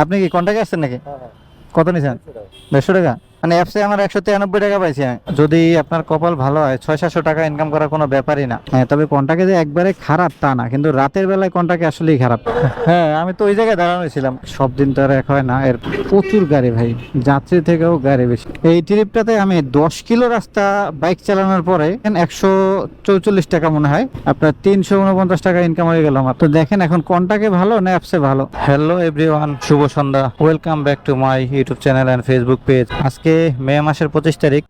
আপনি কি কন্ট্যাক্ট আসছেন নাকি? কত নিছেন? দেড়শো টাকা? মানে অ্যাপসে আমার একশো তিরানব্বই টাকা পাইছি যদি আপনার কপাল ভালো হয় ছয় সাতশো টাকা ইনকাম করার কোনো ব্যাপারই না। হ্যাঁ তবে কন্টাকে যে একবারে খারাপ তা না, কিন্তু রাতের বেলায় কন্টাকে আসলেই খারাপ। হ্যাঁ আমি তো ওই জায়গায় দাঁড়ানো ছিলাম। সব দিন তো আর এক হয় না, এর প্রচুর গাড়ি ভাই, যাত্রী থেকেও গাড়ি বেশি। এই ট্রিপটাতে আমি দশ কিলো রাস্তা বাইক চালানোর পরে একশো চৌচল্লিশ টাকা মনে হয়, আপনার তিনশো উনপঞ্চাশ টাকা ইনকাম হয়ে গেল আমার। তো দেখেন এখন কন্টাকে ভালো না অ্যাপসে ভালো? হ্যালো এভরিওয়ান শুভ সন্ধ্যা। Welcome back to my YouTube channel and Facebook page আজকে মে মাসের পঁচিশ তারিখ।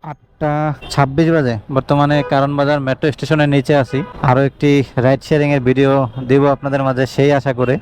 আটটা ছাব্বিশ বাজে। বর্তমানে কারণ বাজার মেট্রো স্টেশনের নিচে আছি। আরও একটি রাইড শেয়ারিং এর ভিডিও দিব আপনাদের মাঝে, সেই আশা করে।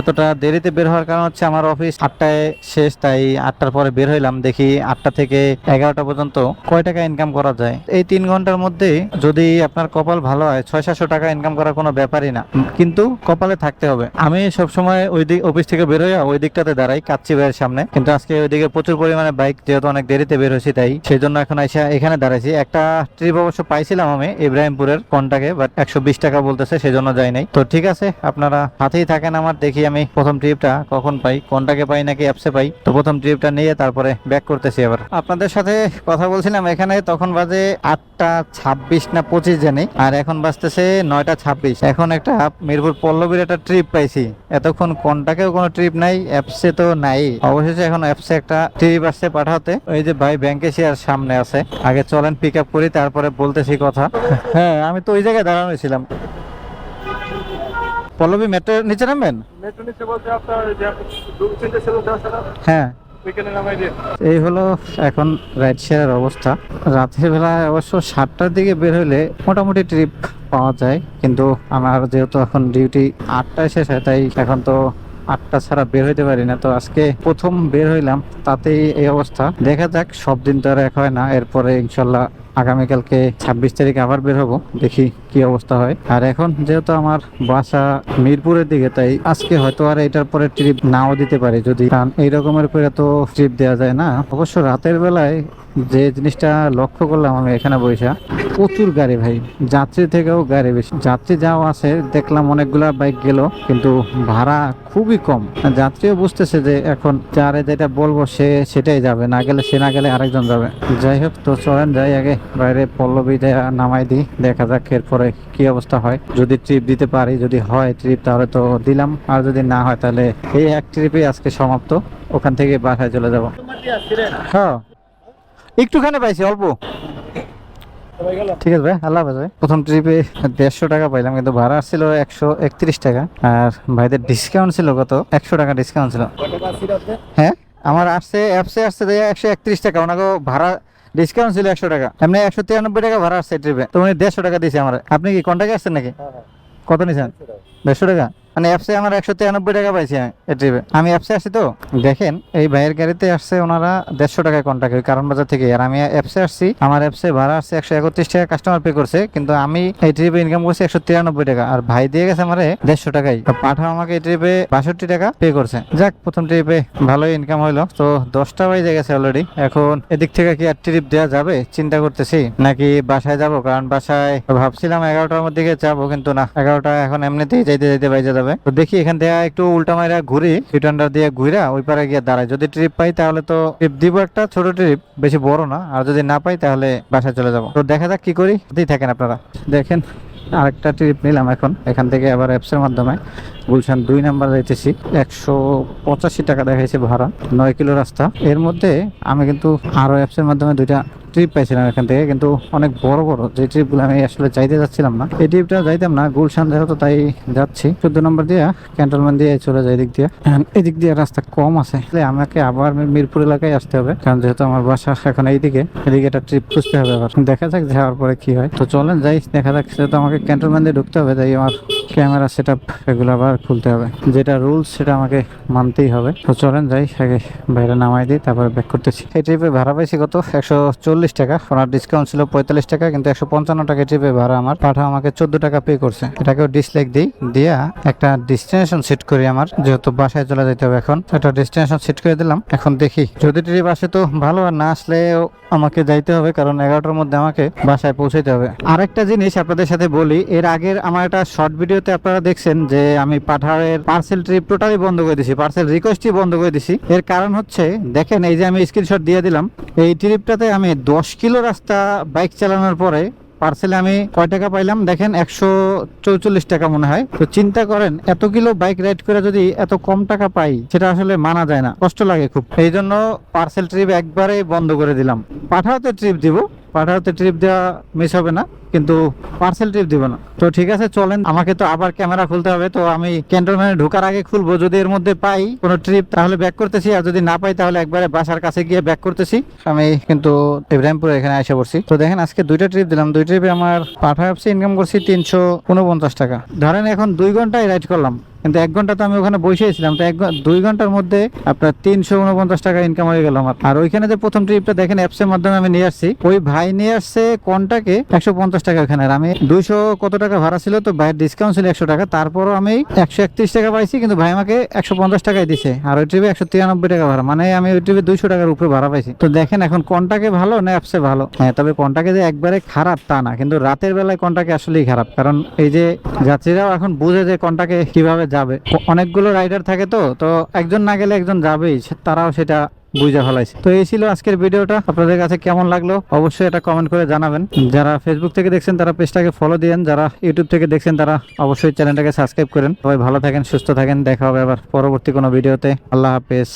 এতটা দেরিতে বের হওয়ার কারণ হচ্ছে আমার অফিস আটটায় শেষ, তাই আটটার পরে বের হইলাম। দেখি আটটা থেকে এগারোটা পর্যন্ত কয় টাকা ইনকাম করা যায়? এই তিন ঘণ্টার মধ্যে যদি আপনার কপাল ভালো হয় ছয় সাতশো টাকা ইনকাম করার কোনো ব্যাপারই না। কিন্তু কপালে থাকতে হবে। আমি সবসময় ওই দিক অফিস থেকে বের হইয়া ওই দিকটাতে দাঁড়াই, কাচ্চি ভাইয়ের সামনে। কিন্তু আজকে ওইদিকে প্রচুর পরিমাণে বাইক যেহেতু অনেক দেরিতে বের হয়েছি, তাই সেই জন্য এখন এসে এখানে দাঁড়াইছি। একটা ট্রিপ অবশ্য পাইছিলাম আমি ইব্রাহিমপুরের কোনটাকে বাট একশো বিশ টাকা বলতেছে সেই জন্য যাই নাই। তো ঠিক আছে, আপনারা হাতেই থাকেন আমার, দেখি আমি প্রথম ট্রিপটা কখন পাই, কোনটাকে পাই নাকি অ্যাপসে পাই। তো প্রথম ট্রিপটা নিয়ে তারপরে ব্যাক করতেছি আবার। আপনাদের সাথে কথা বলছিলাম, এখানে তখন বাজে আটটা ছাব্বিশ না পঁচিশ জানি, আর এখন বাজতেছে নয়টা ছাব্বিশ। এখন একটা মিরপুর পল্লবীর একটা ট্রিপ পাইছি। এতক্ষণ কোনটাকেও কোনো ট্রিপ নাই অ্যাপসে তো নাই। অবশেষে এখন অ্যাপসে একটা ট্রিপ আসছে পাঠাতে। ওই যে ভাই ব্যাংকে সামনে আছে। আগে চলেন পিক আপ করি তারপরে বলতেছি কথা। হ্যাঁ আমি তো ওই জায়গায় দাঁড়ানো ছিলাম। পল্লবী মেট্রো নিচে নামবেন? মেট্রো নিচে বলতে আপনার হ্যাঁ। এই হলো এখন রাইড শেয়ারের অবস্থা। রাতের বেলা অবশ্য সাতটার দিকে বের হলে মোটামুটি ট্রিপ পাওয়া যায়। কিন্তু আমার যেহেতু এখন ডিউটি আটটায় শেষ হয় তাই এখন তো আটটা ছাড়া বের হইতে পারি না। তো আজকে প্রথম বের হইলাম, তাতেই এই অবস্থা। দেখা যাক, সব দিন তো আর এক হয় না। এরপরে ইনশাল্লাহ আগামীকালকে ছাব্বিশ তারিখ আবার বের হব, দেখি কি অবস্থা হয়। আর এখন যেহেতু আমার বাসা মিরপুরের দিকে, তাই আজকে হয়তো আর এটার পরে ট্রিপ নাও দিতে পারি যদি কারণ এই রকমের করে তো ট্রিপ দেওয়া যায় না। অবশ্য রাতের বেলায় যে জিনিসটা লক্ষ্য করলাম আমি এখানে বসে প্রচুর গাড়ি ভাই, যাত্রী থেকেও গাড়ি বেশি। যাত্রী যাও আছে, দেখলাম অনেকগুলা বাইক গেল, কিন্তু ভাড়া খুবই কম। যাত্রীও বুঝতেছে যে এখন যারে যেটা বলব সে সেটাই যাবে, না গেলে সে না গেলে আরেকজন যাবে। যাই হোক, তো চলেন যাই আগে। বাইরে পল্লবী নামাই দিই দেখা যাক এরপরে কি অবস্থা হয়। যদি ট্রিপ দিতে পারি যদি হয় ট্রিপ তাহলে তো দিলাম। আর যদি না হয় তাহলে এই এক ট্রিপে আজকে সমাপ্ত। ওখান থেকে বাসায় চলে যাব। হ্যাঁ। একটুখানি পাইছি অল্প। ঠিক আছে ভাই আল্লাহ হাফেজ ভাই। প্রথম ট্রিপে দেড়শো টাকা পাইলাম কিন্তু ভাড়া ছিল একশো একত্রিশ টাকা। আর ভাইদের ডিসকাউন্ট ছিল কত? একশো টাকা ডিসকাউন্ট ছিল। হ্যাঁ? আমার আসছে অ্যাপসে আসছে একশো একত্রিশ টাকা। ওনাকে ভাড়া ডিসকাউন্ট ছিল একশো টাকা। এমনি একশো তিরানব্বই টাকা ভাড়া আসছে ট্রিপে তো উনি দেড়শো টাকা দিয়েছে আমার। আপনি কি কন্ট্যাক্ট আসছেন নাকি? হ্যাঁ হ্যাঁ। কত নিছেন? দেড়শো টাকা। মানে অ্যাপসে আমার একশো তিরানব্বই টাকা পাইছি ট্রিপে আমি অ্যাপসে আসছি তো, দেখেন, এই ভাইয়ের গাড়িতে আসছে ওনারা দেড়শো টাকায় কন্ট্যাক্ট ওই কারণ বাজার থেকে আর আমি অ্যাপসে আসছি, আমার অ্যাপসে ভাড়া আসছে একশো একত্রিশ টাকা কাস্টমার পে করছে, কিন্তু আমি এই ট্রিপে ইনকাম করছি একশো তিরানব্বই টাকা। আর ভাই দিয়ে গেছে আমারে দেড়শো টাকাই। তো পাঠাও আমাকে এই ট্রিপে বাষট্টি টাকা পে করছে। যাক, প্রথম ট্রিপে ভালোই ইনকাম হইল। তো দশটা বাজে গেছে অলরেডি এখন এদিক থেকে কি আর ট্রিপ দেওয়া যাবে? চিন্তা করতেছি। নাকি বাসায় যাব? কারণ বাসায় ভাবছিলাম এগারোটার মধ্যে যাব, কিন্তু না। এগারোটা এখন এমনিতেই যাইতে যাইতে বাইজে যাবে। তো দেখি এখান থেকে একটু উল্টা মাইরা ঘুরি রিটার্নটা দিয়ে ঘুরা ওই পারে গিয়ে দাঁড়াই। যদি ট্রিপ পাই তাহলে তো ট্রিপ দিব একটা ছোট ট্রিপ বেশি বড় না। আর যদি না পাই তাহলে বাসায় চলে যাব। তো দেখা যাক কি করি। থাকেন আপনারা। দেখেন, আরেকটা ট্রিপ নিলাম এখন। এখান থেকে আবার অ্যাপসের মাধ্যমে। গুলশান দুই নাম্বার যাইতেছি। একশো পঁচাশি টাকা দেখাইছে ভাড়া, নয় কিলো রাস্তা। এর মধ্যে আমি কিন্তু আরও অ্যাপসের মাধ্যমে দুইটা ট্রিপ পাইছিলাম এখান থেকে, কিন্তু অনেক বড় বড় যে ট্রিপগুলো আমি আসলে যাইতে যাচ্ছিলাম না। এই ট্রিপটা যাইতাম না, গুলশান যেহেতু তাই যাচ্ছি। চোদ্দ নম্বর দিয়ে ক্যান্টনমেন্ট দিয়ে চলে যায় এদিক দিয়ে। এদিক দিয়ে রাস্তা কম আছে। আমাকে আবার মিরপুর এলাকায় আসতে হবে, কারণ যেহেতু আমার বাসা এখন এইদিকে, এদিকে একটা ট্রিপ খুঁজতে হবে আবার। দেখা যাক যাওয়ার পরে কি হয়। তো চলেন যাই, দেখা যাক যেহেতু আমাকে ক্যান্টনমেন্ট দিয়ে ঢুকতে হবে, তাই আমার ক্যামেরা সেট আপ এগুলো আবার খুলতে হবে। যেটা রুলস সেটা আমাকে মানতেই হবে। তো চলেন যাই, আগে বাইরে নামাই দিই, তারপরে ব্যাক করতেছি। এই ট্রিপে ভাড়া পাইছি কত একশো চল্লিশ টাকা ওনার ডিসকাউন্ট ছিল পঁয়তাল্লিশ টাকা, কিন্তু একশো পঞ্চান্ন টাকা ট্রিপে ভাড়া আমার পাঠা আমাকে চোদ্দ টাকা পে করছে। এটাকেও ডিসলাইক দিই, দিয়া একটা ডেস্টিনেশন সেট করি আমার, যেহেতু বাসায় চলে যেতে হবে এখন। একটা ডেস্টিনেশন সেট করে দিলাম, এখন দেখি। যদি ট্রিপ আসে তো ভালো, আর না আসলেও আমাকে যাইতে হবে, কারণ এগারোটার মধ্যে আমাকে বাসায় পৌঁছাইতে হবে। আরেকটা জিনিস আপনাদের সাথে বলি, এর আগের আমার একটা শর্ট ভিডিওতে আপনারা দেখছেন যে আমি পাঠারের পার্সেল ট্রিপ টোটালি বন্ধ করে দিছি পার্সেল রিকোয়েস্টই বন্ধ করে দিছি। এর কারণ হচ্ছে, দেখেন এই যে আমি স্ক্রিনশট দিয়ে দিলাম, এই ট্রিপটাতে আমি দশ কিলো রাস্তা বাইক চালানোর পরে পার্সেলে আমি কয় টাকা পাইলাম? দেখেন একশো চৌচল্লিশ টাকা মনে হয়। তো চিন্তা করেন, এত কিলো বাইক রাইড করে যদি এত কম টাকা পাই, সেটা আসলে মানা যায় না, কষ্ট লাগে খুব। এই জন্য পার্সেল ট্রিপ একবারে বন্ধ করে দিলাম। পাঠাতে ট্রিপ দিব। পাঠাওতে ট্রিপ দেওয়া মিস হবে না, কিন্তু পার্সেল ট্রিপ দিব না। তো ঠিক আছে, চলেন, আমাকে তো আবার ক্যামেরা খুলতে হবে, তো আমি ক্যান্টনমেন্টে ঢোকার আগে খুলবো, যদি এর মধ্যে পাই কোনো ট্রিপ তাহলে ব্যাক করতেছি, আর যদি না পাই, তাহলে একবারে বাসার কাছে গিয়ে ব্যাক করতেছি। আমি কিন্তু ইব্রাহিমপুরে এখানে এসে পড়ছি। তো দেখেন, আজকে দুইটা ট্রিপ দিলাম, দুই ট্রিপে আমার পাঠা ইনকাম করছি তিনশো উনপঞ্চাশ টাকা। ধরেন এখন দুই ঘন্টায় রাইড করলাম। কিন্তু এক ঘণ্টা তো আমি ওখানে বসেছিলাম তো এক দুই ঘণ্টার মধ্যে আপনার তিনশো উনপঞ্চাশ টাকা ইনকাম হয়ে গেল আমার। আর ওইখানে যে প্রথম ট্রিপটা দেখেন অ্যাপসের মাধ্যমে আমি নিয়ে আসছি। ওই ভাই নিয়ে আসছে কোনটাকে? একশো পঞ্চাশ টাকা ওখানে। আর আমি দুইশো কত টাকা ভাড়া ছিল তো, ভাইয়ের ডিসকাউন্ট ছিল একশো টাকা। তারপরও আমি একশো একত্রিশ টাকা পাইছি, কিন্তু ভাই আমাকে একশো পঞ্চাশ টাকায় দিছে। আর ওই ট্রিপে একশো তিরানব্বই টাকা ভাড়া। মানে আমি ওই ট্রিপে দুইশো টাকার উপরে ভাড়া পাইছি। তো দেখেন এখন কোনটাকে ভালো না অ্যাপসে ভালো। হ্যাঁ তবে কোনটাকে যে একবারে খারাপ তা না। কিন্তু রাতের বেলায় কোনটাকে আসলেই খারাপ। কারণ এই যে যাত্রীরাও এখন বুঝে যে কোনটাকে কীভাবে যাবে। অনেকগুলো রাইডার থাকে তো তো একজন না গেলে একজন যাবেই তারাও সেটা বুঝে ফেলাইছে। তো এই ছিল আজকের ভিডিওটা, আপনাদের কাছে কেমন লাগল অবশ্যই এটা কমেন্ট করে জানাবেন। যারা ফেসবুক থেকে দেখছেন, তারা পেজটাকে ফলো দিয়েন। যারা ইউটিউব থেকে দেখছেন, তারা অবশ্যই চ্যানেলটাকে সাবস্ক্রাইব করেন। সবাই ভালো থাকেন, সুস্থ থাকেন। দেখা হবে আবার পরবর্তী কোনো ভিডিওতে। আল্লাহ হাফেজ।